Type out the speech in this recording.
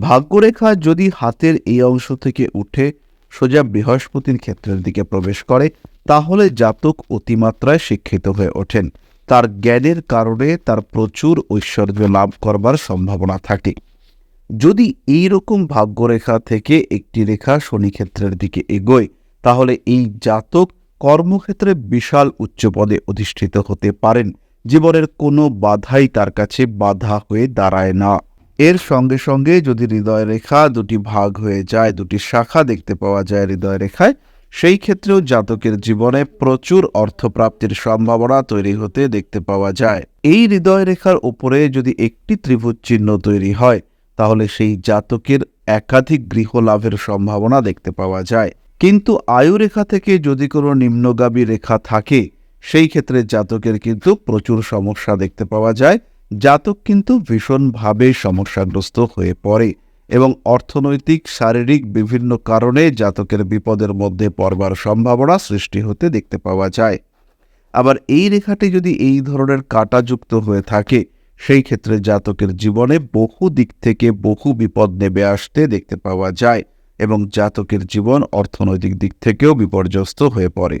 ভাগ্যরেখা যদি হাতের এই অংশ থেকে উঠে সোজা বৃহস্পতির ক্ষেত্রের দিকে প্রবেশ করে, তাহলে জাতক অতিমাত্রায় শিক্ষিত হয়ে ওঠেন। তার জ্ঞানের কারণে তার প্রচুর ঐশ্বর্য লাভ করবার সম্ভাবনা থাকে। যদি এই রকম ভাগ্যরেখা থেকে একটি রেখা শনি ক্ষেত্রের দিকে এগোয়, তাহলে এই জাতক কর্মক্ষেত্রে বিশাল উচ্চ পদে অধিষ্ঠিত হতে পারেন। জীবনের কোনো বাধাই তার কাছে বাধা হয়ে দাঁড়ায় না। এর সঙ্গে সঙ্গে যদি হৃদয় রেখা দুটি ভাগ হয়ে যায়, দুটি শাখা দেখতে পাওয়া যায় হৃদয় রেখায় সেই ক্ষেত্রেও জাতকের জীবনে প্রচুর অর্থপ্রাপ্তির সম্ভাবনা তৈরি হতে দেখতে পাওয়া যায়। এই হৃদয় রেখার উপরে যদি একটি ত্রিভুজ চিহ্ন তৈরি হয়, তাহলে সেই জাতকের একাধিক গৃহ লাভের সম্ভাবনা দেখতে পাওয়া যায়। কিন্তু আয়ুরেখা থেকে যদি কোনো নিম্নগামী রেখা থাকে, সেই ক্ষেত্রে জাতকের কিন্তু প্রচুর সমস্যা দেখতে পাওয়া যায়। জাতক কিন্তু ভীষণভাবে সমস্যাগ্রস্ত হয়ে পড়ে এবং অর্থনৈতিক, শারীরিক বিভিন্ন কারণে জাতকের বিপদের মধ্যে পড়বার সম্ভাবনা সৃষ্টি হতে দেখতে পাওয়া যায়। আবার এই রেখাটি যদি এই ধরনের কাটাযুক্ত হয়ে থাকে, সেই ক্ষেত্রে জাতকের জীবনে বহু দিক থেকে বহু বিপদ নেমে আসতে দেখতে পাওয়া যায় এবং জাতকের জীবন অর্থনৈতিক দিক থেকেও বিপর্যস্ত হয়ে পড়ে।